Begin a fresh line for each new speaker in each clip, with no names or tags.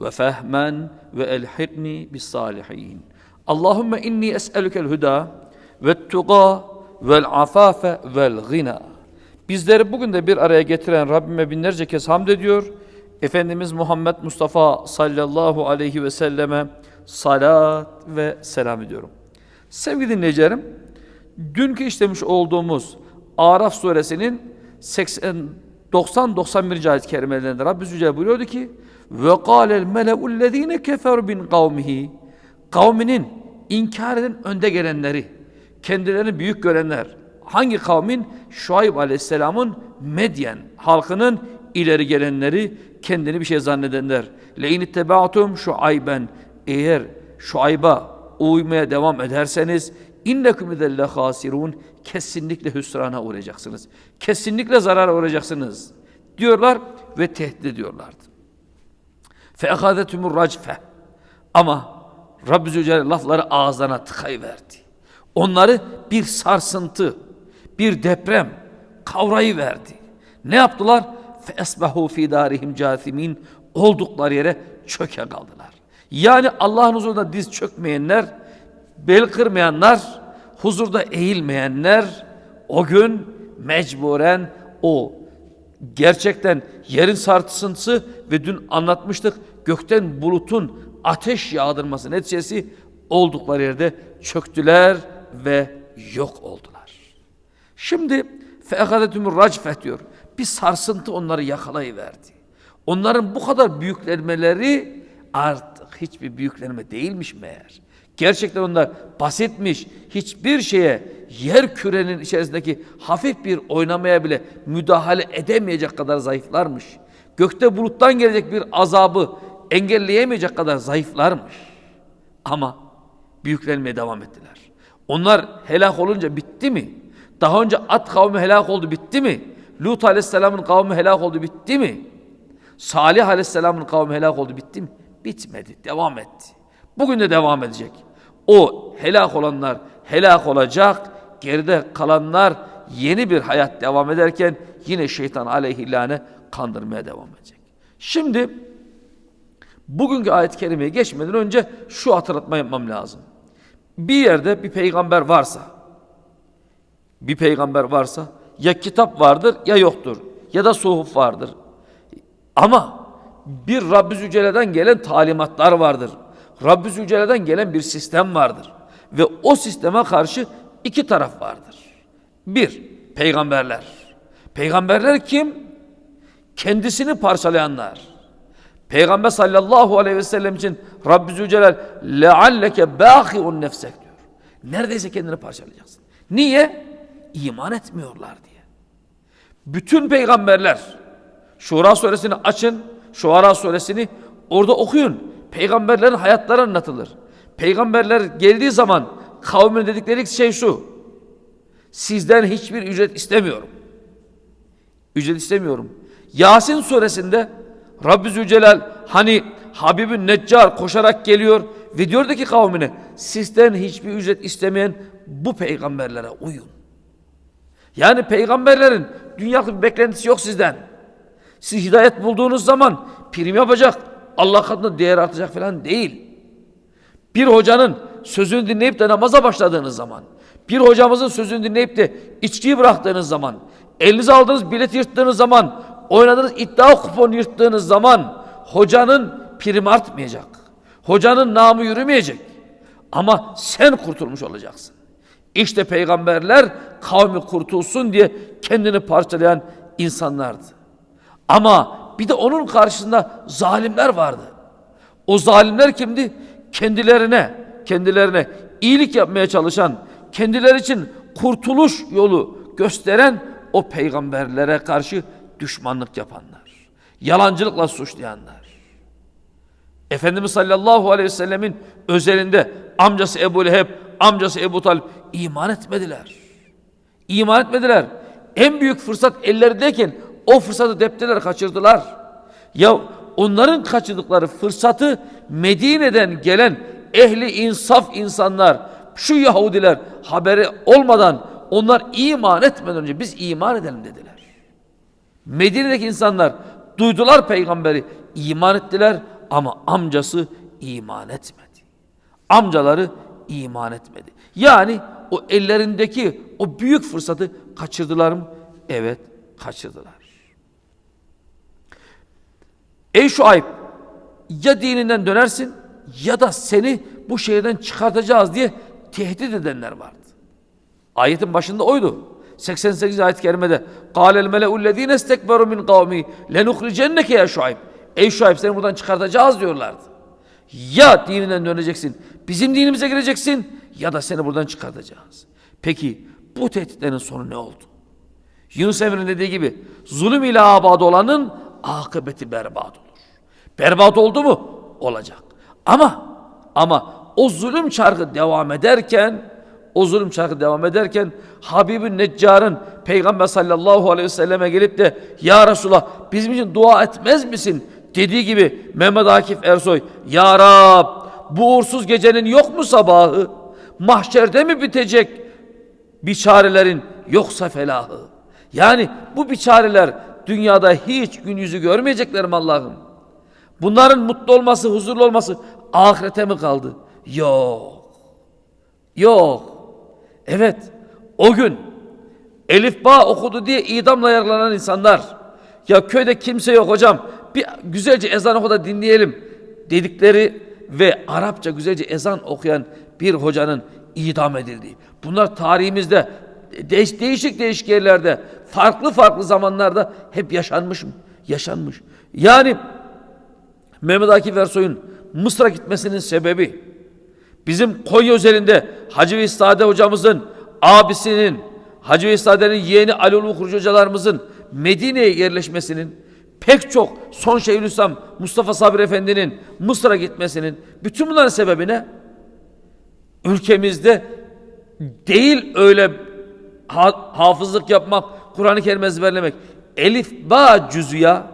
ve fehmen ve elhidni bis salihin. Allahumme inni es'elükel huda ve tuga vel afafe vel gina. Bizleri bugün de bir araya getiren Rabbime binlerce kez hamd ediyor. Efendimiz Muhammed Mustafa sallallahu aleyhi ve selleme salat ve selam ediyorum. Sevgili dinleyicilerim, dünkü işlemiş olduğumuz Araf suresinin 90-91. ayet kerimelerinde Rabbimiz Yüce buyuruyordu ki ve kâlel meleullezîne keferu bin kavmihi. Kavminin inkar eden önde gelenleri kendilerini büyük görenler. Hangi kavmin? Şuayb aleyhisselamın Medyen halkının ileri gelenleri kendini bir şey zannedenler. Leyin itteba'tum şuayben. Eğer Şuayb'a uymaya devam ederseniz innekum idelle hasirun kesinlikle hüsrana uğrayacaksınız. Kesinlikle zarara uğrayacaksınız diyorlar ve tehdit ediyorlardı. Ekhadetumur racfe. Ama Rabbi Zülcelal lafları ağızlarına tıkayıverdi. Onları bir sarsıntı, bir deprem kavrayıverdi. Ne yaptılar? Esbahu fi darihim cathimin oldukları yere çöke kaldılar. Yani Allah'ın huzurunda diz çökmeyenler, bel kırmayanlar, huzurda eğilmeyenler o gün mecburen o gerçekten yerin sarsıntısı ve dün anlatmıştık gökten bulutun ateş yağdırması neticesi oldukları yerde çöktüler ve yok oldular. Şimdi feekadetümür racfet diyor. Bir sarsıntı onları yakalayıverdi. Onların bu kadar büyüklenmeleri artık hiçbir büyüklenme değilmiş meğer. Gerçekten onlar basitmiş. Hiçbir şeye yer kürenin içerisindeki hafif bir oynamaya bile müdahale edemeyecek kadar zayıflarmış. Gökte buluttan gelecek bir azabı engelleyemeyecek kadar zayıflarmış. Ama büyüklenmeye devam ettiler. Onlar helak olunca bitti mi? Daha önce At kavmi helak oldu bitti mi? Lut aleyhisselamın kavmi helak oldu bitti mi? Salih aleyhisselamın kavmi helak oldu bitti mi? Bitmedi, devam etti. Bugün de devam edecek. O helak olanlar helak olacak, geride kalanlar yeni bir hayat devam ederken yine şeytan aleyhillâne kandırmaya devam edecek. Şimdi bugünkü ayet-i kerimeye geçmeden önce şu hatırlatma yapmam lazım. Bir yerde bir peygamber varsa, bir peygamber varsa ya kitap vardır ya yoktur ya da suhuf vardır. Ama bir Rabbi Zülcelal'den gelen talimatlar vardır. Rabbi Zülcelal'den gelen bir sistem vardır. Ve o sisteme karşı iki taraf vardır. Bir, peygamberler. Peygamberler kim? Kendisini parçalayanlar. Peygamber sallallahu aleyhi ve sellem için Rabbi Zülcelal lealleke bâhi'un nefsek diyor. Neredeyse kendini parçalayacaksın. Niye? İman etmiyorlar diye. Bütün peygamberler Şura suresini açın, Şuara suresini orada okuyun. Peygamberlerin hayatları anlatılır. Peygamberler geldiği zaman kavmin dedikleri şey şu. Sizden hiçbir ücret istemiyorum. Ücret istemiyorum. Yasin suresinde Rabbi Zülcelal hani Habibün Neccar koşarak geliyor ve diyordu ki kavmine sizden hiçbir ücret istemeyen bu peygamberlere uyun. Yani peygamberlerin dünyada bir beklentisi yok sizden. Siz hidayet bulduğunuz zaman prim yapacak, Allah katında değer artacak falan değil. Bir hocanın sözünü dinleyip de namaza başladığınız zaman, bir hocamızın sözünü dinleyip de içkiyi bıraktığınız zaman, elinize aldığınız bilet yırttığınız zaman, oynadığınız iddia kuponu yırttığınız zaman hocanın prim artmayacak. Hocanın namı yürümeyecek. Ama sen kurtulmuş olacaksın. İşte peygamberler kavmi kurtulsun diye kendini parçalayan insanlardı. Ama bir de onun karşısında zalimler vardı. O zalimler kimdi? Kendilerine, kendilerine iyilik yapmaya çalışan, kendileri için kurtuluş yolu gösteren o peygamberlere karşı düşmanlık yapanlar. Yalancılıkla suçlayanlar. Efendimiz sallallahu aleyhi ve sellemin özelinde amcası Ebu Leheb, amcası Ebu Talip iman etmediler. İman etmediler. En büyük fırsat ellerindeyken o fırsatı depteler, kaçırdılar. Ya onların kaçırdıkları fırsatı Medine'den gelen ehli insaf insanlar, şu Yahudiler haberi olmadan onlar iman etmeden önce biz iman edelim dediler. Medine'deki insanlar duydular peygamberi, iman ettiler ama amcası iman etmedi. Amcaları iman etmedi. Yani o ellerindeki o büyük fırsatı kaçırdılar mı? Evet, kaçırdılar. Ey Şuayb, ya dininden dönersin ya da seni bu şehirden çıkartacağız diye tehdit edenler vardı. Ayetin başında oydu. 88 ayet-i kerimede قَالَ الْمَلَأُ الَّذ۪ينَ اسْتَكْبَرُوا مِنْ قَوْمِي لَنُخْرِجَنَّكَ ya Şuayb. Ey Şuayb seni buradan çıkartacağız diyorlardı. Ya dininden döneceksin, bizim dinimize gireceksin ya da seni buradan çıkartacağız. Peki bu tehditlerin sonu ne oldu? Yunus Emre'nin dediği gibi zulüm ile abad olanın akıbeti berbat olur. Berbat oldu mu? Olacak. Ama ama o zulüm çarkı devam ederken o zulüm çarkı devam ederken Habibün Neccar'ın Peygamber sallallahu aleyhi ve selleme gelip de Ya Resulallah bizim için dua etmez misin? Dediği gibi Mehmet Akif Ersoy Ya Rab bu uğursuz gecenin yok mu sabahı? Mahşerde mi bitecek biçarelerin yoksa felahı? Yani bu biçareler dünyada hiç gün yüzü görmeyecekler mi Allah'ım? Bunların mutlu olması, huzurlu olması ahirete mi kaldı? Yok. Yok. Evet. O gün Elif Ba okudu diye idamla yargılanan insanlar ya köyde kimse yok hocam bir güzelce ezan oku dinleyelim dedikleri ve Arapça güzelce ezan okuyan bir hocanın idam edildiği. Bunlar tarihimizde değiş, değişik değişik yerlerde farklı farklı zamanlarda hep yaşanmış mı? Yaşanmış. Yani Mehmet Akif Ersoy'un Mısır'a gitmesinin sebebi bizim Konya üzerinde Hacı Veysade hocamızın abisinin Hacı Veysade'nin yeğeni Ali Ulu Kurucu hocalarımızın Medine'ye yerleşmesinin pek çok son Şeyhülislam Mustafa Sabri Efendi'nin Mısır'a gitmesinin bütün bunların sebebi ne? Ülkemizde değil öyle ha- hafızlık yapmak, Kur'an-ı Kerim ezberlemek. Elif ba cüzü ya.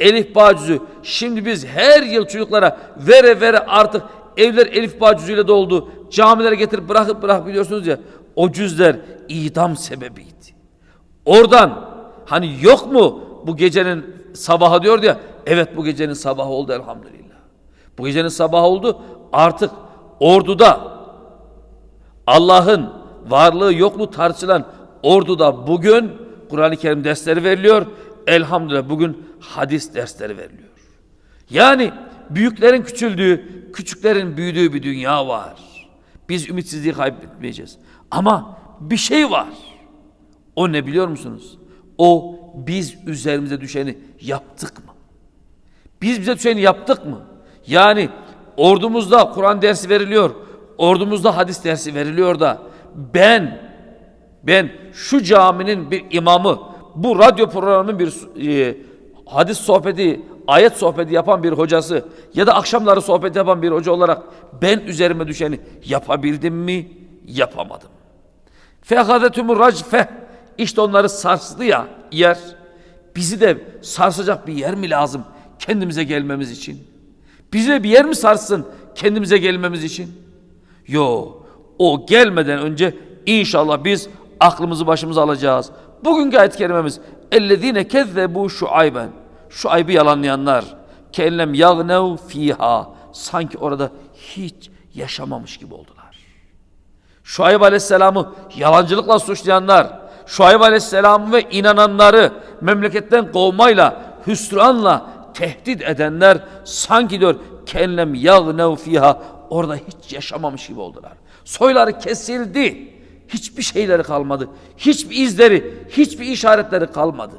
Elif ba cüzü. Şimdi biz her yıl çocuklara vere vere artık evler elif ba cüzüyle doldu. Camilere getirip bırakıp bırakıp biliyorsunuz ya. O cüzler idam sebebiydi. Oradan hani yok mu bu gecenin sabahı diyor ya. Evet bu gecenin sabahı oldu elhamdülillah. Bu gecenin sabahı oldu. Artık orduda Allah'ın varlığı yokluğu tartışılan orduda bugün Kur'an-ı Kerim dersleri veriliyor. Elhamdülillah bugün hadis dersleri veriliyor. Yani büyüklerin küçüldüğü, küçüklerin büyüdüğü bir dünya var. Biz ümitsizliği kaybetmeyeceğiz. Ama bir şey var. O ne biliyor musunuz? O biz üzerimize düşeni yaptık mı? Biz bize düşeni yaptık mı? Yani ordumuzda Kur'an dersi veriliyor. Ordumuzda hadis dersi veriliyor da ben ben şu caminin bir imamı bu radyo programının bir e, hadis sohbeti ayet sohbeti yapan bir hocası ya da akşamları sohbet yapan bir hoca olarak ben üzerime düşeni yapabildim mi? Yapamadım. Fehadetumur racfe işte onları sarstı ya yer. Bizi de sarsacak bir yer mi lazım kendimize gelmemiz için? Bizi de bir yer mi sarsın kendimize gelmemiz için? Yo, o gelmeden önce inşallah biz aklımızı başımıza alacağız. Bugünkü ayet kerimemiz ellezine kezzebu şuayben şu aybı yalanlayanlar kellem yagnev fiha sanki orada hiç yaşamamış gibi oldular. Şuayb Aleyhisselam'ı yalancılıkla suçlayanlar, Şuayb Aleyhisselam'ı ve inananları memleketten kovmayla, hüsranla tehdit edenler sanki diyor kellem yagnev fiha orada hiç yaşamamış gibi oldular. Soyları kesildi. Hiçbir şeyleri kalmadı. Hiçbir izleri, hiçbir işaretleri kalmadı.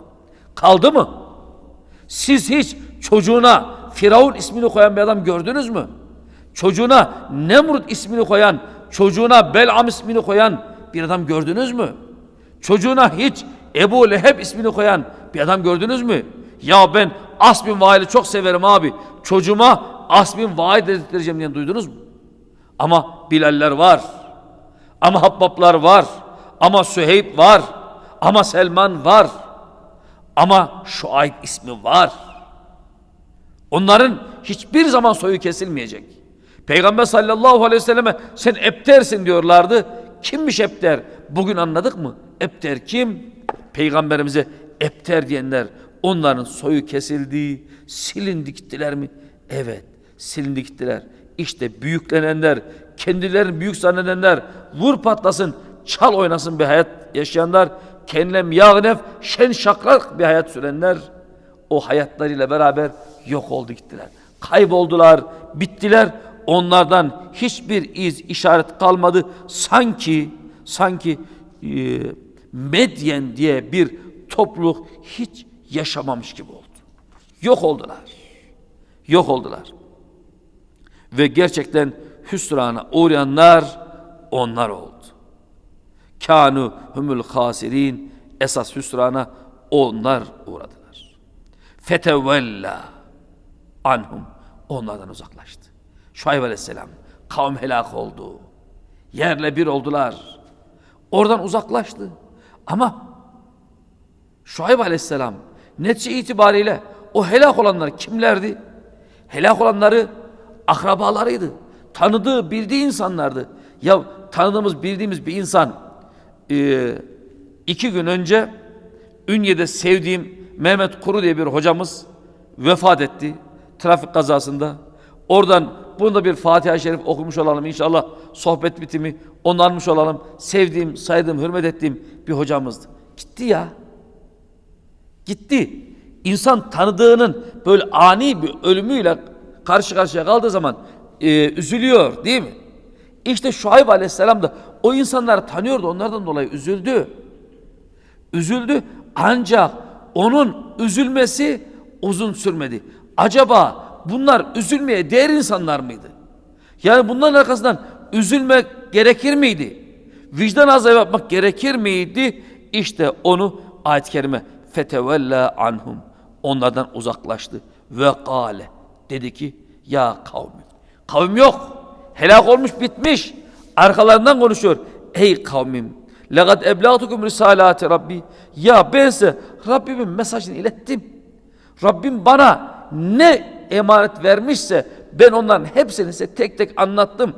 Kaldı mı? Siz hiç çocuğuna Firavun ismini koyan bir adam gördünüz mü? Çocuğuna Nemrut ismini koyan, çocuğuna Belam ismini koyan bir adam gördünüz mü? Çocuğuna hiç Ebu Leheb ismini koyan bir adam gördünüz mü? Ya ben As bin Vail'i çok severim abi. Çocuğuma Asbin vaat ettireceğim diye duydunuz mu? Ama Bilaller var. Ama Habbaplar var. Ama Süheyb var. Ama Selman var. Ama Şuayb ismi var. Onların hiçbir zaman soyu kesilmeyecek. Peygamber sallallahu aleyhi ve selleme sen Ebter'sin diyorlardı. Kimmiş Ebter? Bugün anladık mı? Ebter kim? Peygamberimize Ebter diyenler onların soyu kesildi, silindi gittiler mi? Evet, silindi gittiler. İşte büyüklenenler, kendilerini büyük zannedenler, vur patlasın, çal oynasın bir hayat yaşayanlar, kendilem yağnef, şen şakrak bir hayat sürenler, o hayatlarıyla beraber yok oldu gittiler. Kayboldular, bittiler. Onlardan hiçbir iz, işaret kalmadı. Sanki, sanki e, Medyen diye bir topluluk hiç yaşamamış gibi oldu. Yok oldular. Yok oldular. Ve gerçekten hüsrana uğrayanlar onlar oldu. Kanu humul hasirin esas hüsrana onlar uğradılar. Fetevella anhum onlardan uzaklaştı. Şuayb aleyhisselam kavm helak oldu. Yerle bir oldular. Oradan uzaklaştı. Ama Şuayb aleyhisselam netice itibariyle o helak olanlar kimlerdi? Helak olanları akrabalarıydı. Tanıdığı, bildiği insanlardı. Ya tanıdığımız, bildiğimiz bir insan e, iki gün önce Ünye'de sevdiğim Mehmet Kuru diye bir hocamız vefat etti. Trafik kazasında. Oradan bunu da bir Fatiha-i Şerif okumuş olalım inşallah. Sohbet bitimi onu almış olalım. Sevdiğim, saydığım, hürmet ettiğim bir hocamızdı. Gitti ya. Gitti. İnsan tanıdığının böyle ani bir ölümüyle karşı karşıya kaldığı zaman e, üzülüyor değil mi? İşte Şuayb Aleyhisselam da o insanları tanıyordu onlardan dolayı üzüldü. Üzüldü ancak onun üzülmesi uzun sürmedi. Acaba bunlar üzülmeye değer insanlar mıydı? Yani bunların arkasından üzülmek gerekir miydi? Vicdan azabı yapmak gerekir miydi? İşte onu ayet-i kerime fetevella anhum onlardan uzaklaştı ve kâle dedi ki ya kavmi kavim yok helak olmuş bitmiş arkalarından konuşuyor ey kavmim legad eblatukum risalati rabbi ya ben size Rabbimin mesajını ilettim Rabbim bana ne emanet vermişse ben onların hepsini size tek tek anlattım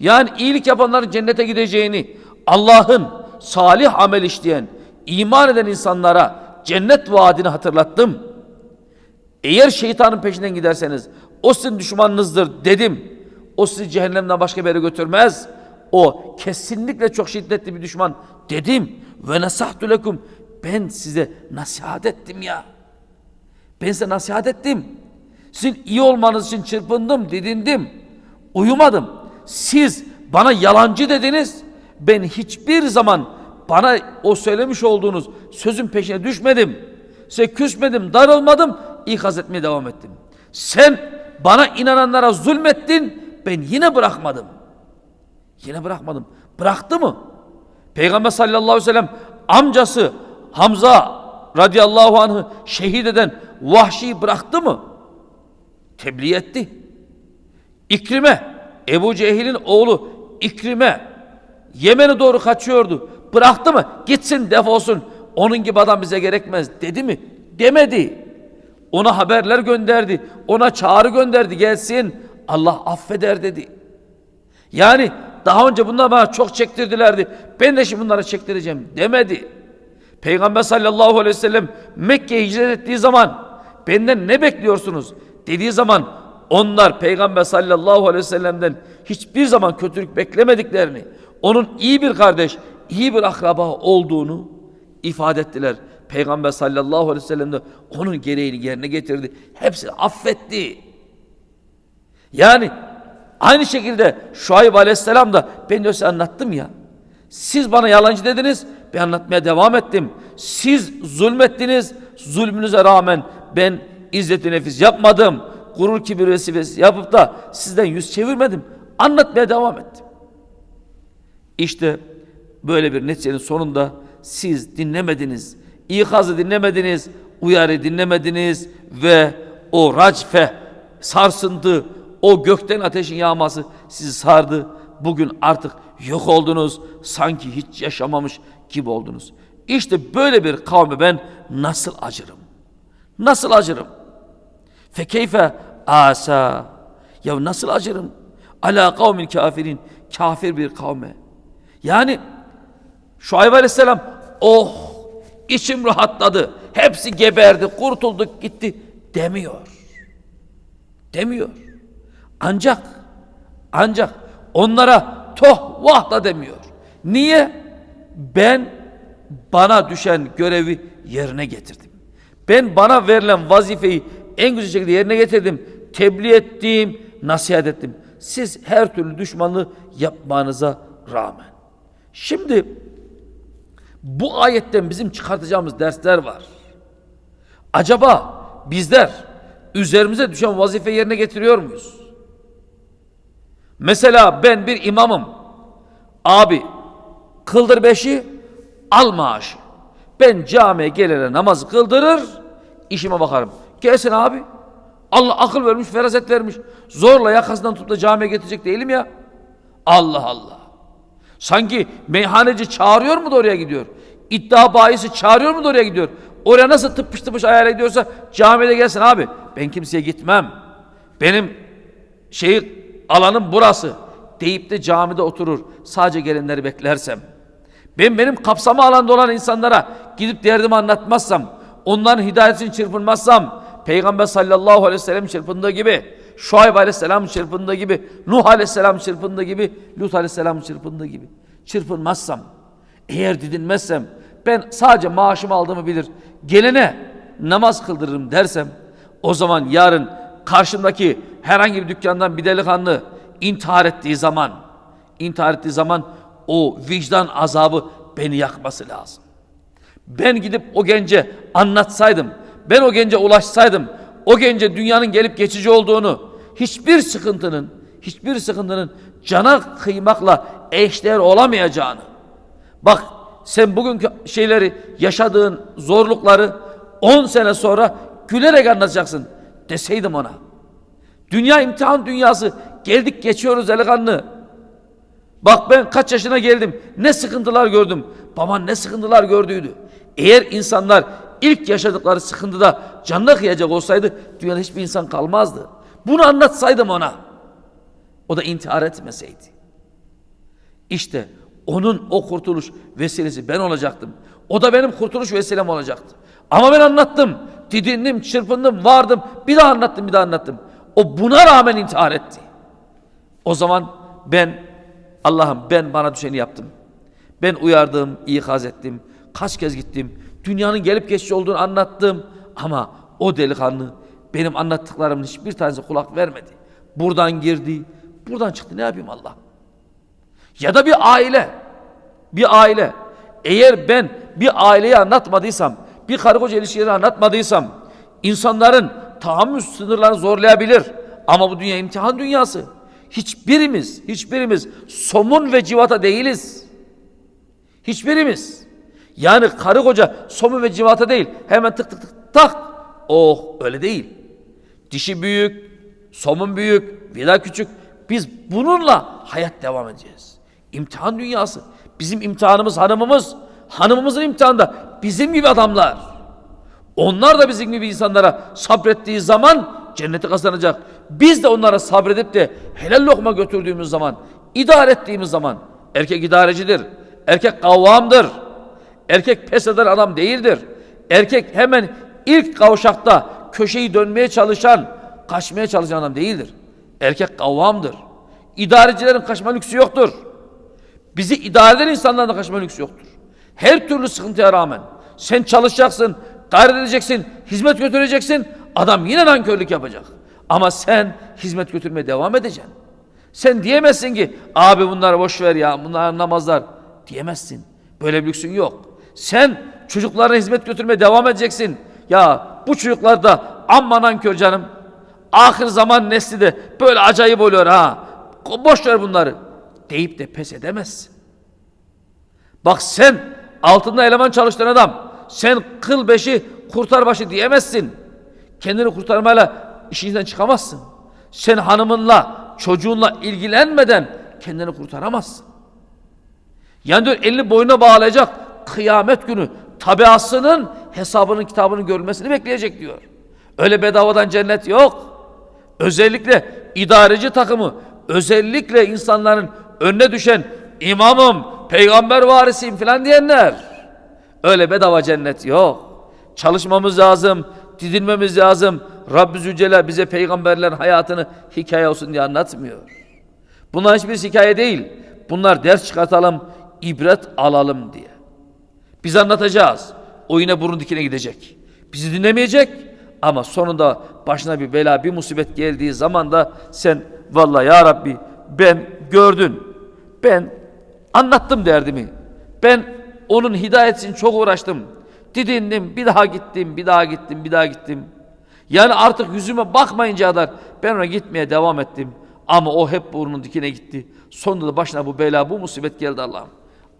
yani iyilik yapanların cennete gideceğini Allah'ın salih amel işleyen iman eden insanlara cennet vaadini hatırlattım. Eğer şeytanın peşinden giderseniz o sizin düşmanınızdır dedim. O sizi cehennemden başka bir yere götürmez. O kesinlikle çok şiddetli bir düşman dedim. Ve nasahtu lekum ben size nasihat ettim ya. Ben size nasihat ettim. Sizin iyi olmanız için çırpındım, didindim. Uyumadım. Siz bana yalancı dediniz. Ben hiçbir zaman bana o söylemiş olduğunuz sözün peşine düşmedim. Size küsmedim, darılmadım, ikaz etmeye devam ettim. Sen bana inananlara zulmettin, ben yine bırakmadım. Yine bırakmadım. Bıraktı mı? Peygamber sallallahu aleyhi ve sellem amcası Hamza radıyallahu anh'ı şehit eden Vahşi'yi bıraktı mı? Tebliğ etti. İkrime, Ebu Cehil'in oğlu İkrime Yemen'e doğru kaçıyordu. Bıraktı mı? Gitsin defolsun. Onun gibi adam bize gerekmez dedi mi? Demedi. Ona haberler gönderdi. Ona çağrı gönderdi. Gelsin. Allah affeder dedi. Yani daha önce bunlar bana çok çektirdilerdi. Ben de şimdi bunlara çektireceğim demedi. Peygamber sallallahu aleyhi ve sellem Mekke'ye hicret ettiği zaman benden ne bekliyorsunuz dediği zaman onlar Peygamber sallallahu aleyhi ve sellem'den hiçbir zaman kötülük beklemediklerini, onun iyi bir kardeş, iyi bir akraba olduğunu ifade ettiler. Peygamber sallallahu aleyhi ve sellem de onun gereğini yerine getirdi. Hepsini affetti. Yani aynı şekilde Şuayb aleyhisselam da ben de size anlattım ya. Siz bana yalancı dediniz, ben anlatmaya devam ettim. Siz zulmettiniz, zulmünüze rağmen ben izzeti nefis yapmadım. Gurur kibir vesifesi yapıp da sizden yüz çevirmedim. Anlatmaya devam ettim. İşte böyle bir neticenin sonunda siz dinlemediniz. İkazı dinlemediniz, uyarı dinlemediniz ve o racfe, sarsıntı, O gökten ateşin yağması sizi sardı. Bugün artık yok oldunuz. Sanki hiç yaşamamış gibi oldunuz. İşte böyle bir kavme ben nasıl acırım? Nasıl acırım? Fekeyfe asa. Ya nasıl acırım? Ala kavmin kafirin. Kafir bir kavme. Yani Şuayb Aleyhisselam oh içim rahatladı. Hepsi geberdi, kurtulduk gitti demiyor. Demiyor. Ancak ancak onlara toh vah da demiyor. Niye? Ben bana düşen görevi yerine getirdim. Ben bana verilen vazifeyi en güzel şekilde yerine getirdim. Tebliğ ettim, nasihat ettim. Siz her türlü düşmanlığı yapmanıza rağmen. Şimdi bu ayetten bizim çıkartacağımız dersler var. Acaba bizler üzerimize düşen vazife yerine getiriyor muyuz? Mesela ben bir imamım. Abi kıldır beşi al maaşı. Ben camiye gelene namaz kıldırır işime bakarım. Gelsin abi. Allah akıl vermiş, feraset vermiş. Zorla yakasından tutup da camiye getirecek değilim ya. Allah Allah. Sanki meyhaneci çağırıyor mu da oraya gidiyor? İddia bahisi çağırıyor mu da oraya gidiyor? Oraya nasıl tıpış tıpış ayar ediyorsa camide gelsin abi. Ben kimseye gitmem. Benim şey alanım burası deyip de camide oturur. Sadece gelenleri beklersem. Ben benim kapsama alanda olan insanlara gidip derdimi anlatmazsam, onların hidayetini çırpınmazsam, Peygamber sallallahu aleyhi ve sellem çırpındığı gibi, Şuayb aleyhisselam çırpındığı gibi, Nuh aleyhisselam çırpındığı gibi, Lut aleyhisselam çırpındığı gibi çırpınmazsam, eğer didinmezsem, ben sadece maaşımı aldığımı bilir, gelene namaz kıldırırım dersem, o zaman yarın karşımdaki herhangi bir dükkandan bir delikanlı intihar ettiği zaman, intihar ettiği zaman o vicdan azabı beni yakması lazım. Ben gidip o gence anlatsaydım, ben o gence ulaşsaydım, o gence dünyanın gelip geçici olduğunu, hiçbir sıkıntının, hiçbir sıkıntının cana kıymakla eşdeğer olamayacağını. Bak sen bugünkü şeyleri, yaşadığın zorlukları 10 sene sonra gülerek anlatacaksın deseydim ona. Dünya imtihan dünyası. Geldik geçiyoruz delikanlı. Bak ben kaç yaşına geldim. Ne sıkıntılar gördüm. Baban ne sıkıntılar gördüydü. Eğer insanlar ilk yaşadıkları sıkıntıda canına kıyacak olsaydı dünyada hiçbir insan kalmazdı. Bunu anlatsaydım ona. O da intihar etmeseydi. İşte onun o kurtuluş vesilesi ben olacaktım. O da benim kurtuluş vesilem olacaktı. Ama ben anlattım. Didindim, çırpındım, vardım. Bir daha anlattım, bir daha anlattım. O buna rağmen intihar etti. O zaman ben Allah'ım ben bana düşeni yaptım. Ben uyardım, ikaz ettim. Kaç kez gittim. Dünyanın gelip geçici olduğunu anlattım. Ama o delikanlı benim anlattıklarımın hiçbir tanesi kulak vermedi. Buradan girdi, buradan çıktı. Ne yapayım Allah? Ya da bir aile. Bir aile. Eğer ben bir aileyi anlatmadıysam, bir karı koca ilişkileri anlatmadıysam, insanların tahammül sınırlarını zorlayabilir. Ama bu dünya imtihan dünyası. Hiçbirimiz, hiçbirimiz somun ve civata değiliz. Hiçbirimiz. Yani karı koca somun ve civata değil. Hemen tık tık tık tak. Oh öyle değil. Dişi büyük, somun büyük, vida küçük. Biz bununla hayat devam edeceğiz. İmtihan dünyası. Bizim imtihanımız hanımımız. Hanımımızın imtihanı da bizim gibi adamlar. Onlar da bizim gibi insanlara sabrettiği zaman cenneti kazanacak. Biz de onlara sabredip de helal lokma götürdüğümüz zaman, idare ettiğimiz zaman erkek idarecidir. Erkek kavvamdır. Erkek pes eden adam değildir. Erkek hemen ilk kavşakta köşeyi dönmeye çalışan, kaçmaya çalışan adam değildir. Erkek kavvamdır. İdarecilerin kaçma lüksü yoktur. Bizi idare eden insanların da kaçma lüksü yoktur. Her türlü sıkıntıya rağmen sen çalışacaksın, gayret edeceksin, hizmet götüreceksin. Adam yine nankörlük yapacak. Ama sen hizmet götürmeye devam edeceksin. Sen diyemezsin ki abi bunları boş ver ya bunlar namazlar diyemezsin. Böyle bir lüksün yok. Sen çocuklarına hizmet götürmeye devam edeceksin. Ya bu çocuklar da amma nankör canım. Ahir zaman nesli de böyle acayip oluyor ha. Boş ver bunları deyip de pes edemezsin. Bak sen altında eleman çalıştıran adam sen kıl beşi kurtar başı diyemezsin. Kendini kurtarmayla işinden çıkamazsın. Sen hanımınla, çocuğunla ilgilenmeden kendini kurtaramazsın. Yani diyor elini boynuna bağlayacak kıyamet günü tabiasının hesabının kitabının görülmesini bekleyecek diyor. Öyle bedavadan cennet yok. Özellikle idareci takımı, özellikle insanların önüne düşen imamım, peygamber varisiyim falan diyenler. Öyle bedava cennet yok. Çalışmamız lazım, didinmemiz lazım. Rabbi Zülcelal bize peygamberlerin hayatını hikaye olsun diye anlatmıyor. Bunlar hiçbir hikaye değil. Bunlar ders çıkartalım, ibret alalım diye. Biz anlatacağız. O yine burun dikine gidecek. Bizi dinlemeyecek ama sonunda başına bir bela, bir musibet geldiği zaman da sen vallahi ya Rabbi ben gördün. Ben anlattım derdimi. Ben onun hidayet için çok uğraştım. Didindim, bir daha gittim, bir daha gittim, bir daha gittim. Yani artık yüzüme bakmayınca kadar ben ona gitmeye devam ettim. Ama o hep burnunun dikine gitti. Sonunda da başına bu bela, bu musibet geldi Allah'ım.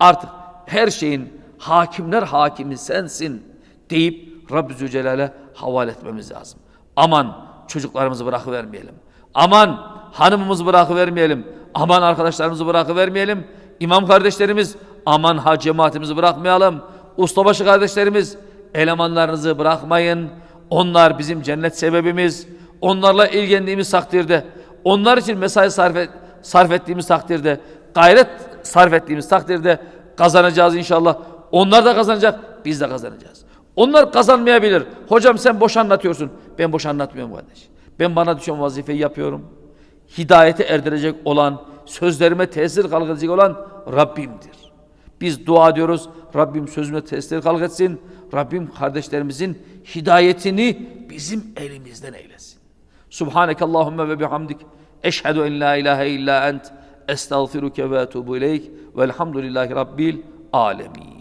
Artık her şeyin hakimler hakimi sensin deyip Rabbi Zülcelal'e havale etmemiz lazım. Aman çocuklarımızı bırakıvermeyelim. Aman hanımımızı bırakıvermeyelim. Aman arkadaşlarımızı bırakıvermeyelim. İmam kardeşlerimiz aman ha cemaatimizi bırakmayalım. Ustabaşı kardeşlerimiz elemanlarınızı bırakmayın. Onlar bizim cennet sebebimiz. Onlarla ilgilendiğimiz takdirde, onlar için mesai sarf, et, sarf ettiğimiz takdirde, gayret sarf ettiğimiz takdirde kazanacağız inşallah. Onlar da kazanacak, biz de kazanacağız. Onlar kazanmayabilir. Hocam sen boş anlatıyorsun. Ben boş anlatmıyorum kardeş. Ben bana düşen vazifeyi yapıyorum. Hidayete erdirecek olan, sözlerime tesir kalkacak olan Rabbimdir. Biz dua ediyoruz. Rabbim sözüme tesir etsin. Rabbim kardeşlerimizin hidayetini bizim elimizden eylesin. Subhaneke Allahümme ve bihamdik. Eşhedü en la ilahe illa ent. Estağfiruke ve etubu ileyk. Velhamdülillahi Rabbil alemin.